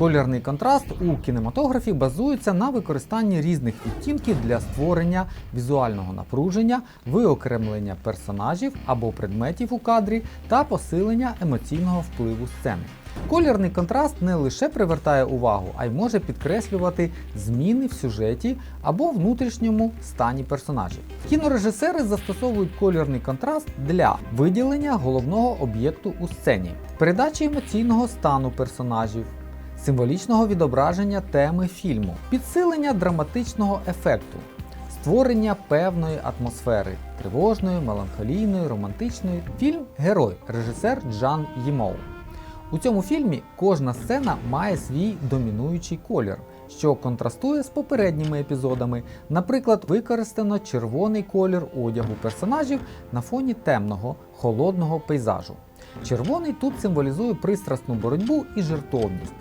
Колірний контраст у кінематографі базується на використанні різних відтінків для створення візуального напруження, виокремлення персонажів або предметів у кадрі та посилення емоційного впливу сцени. Колірний контраст не лише привертає увагу, а й може підкреслювати зміни в сюжеті або внутрішньому стані персонажів. Кінорежисери застосовують колірний контраст для виділення головного об'єкту у сцені, передачі емоційного стану персонажів, символічного відображення теми фільму, підсилення драматичного ефекту, створення певної атмосфери тривожної, меланхолійної, романтичної. Фільм Герой, режисер Джан Їмоу. У цьому фільмі кожна сцена має свій домінуючий колір, що контрастує з попередніми епізодами. Наприклад, використано червоний колір одягу персонажів на фоні темного, холодного пейзажу. Червоний тут символізує пристрасну боротьбу і жертовність.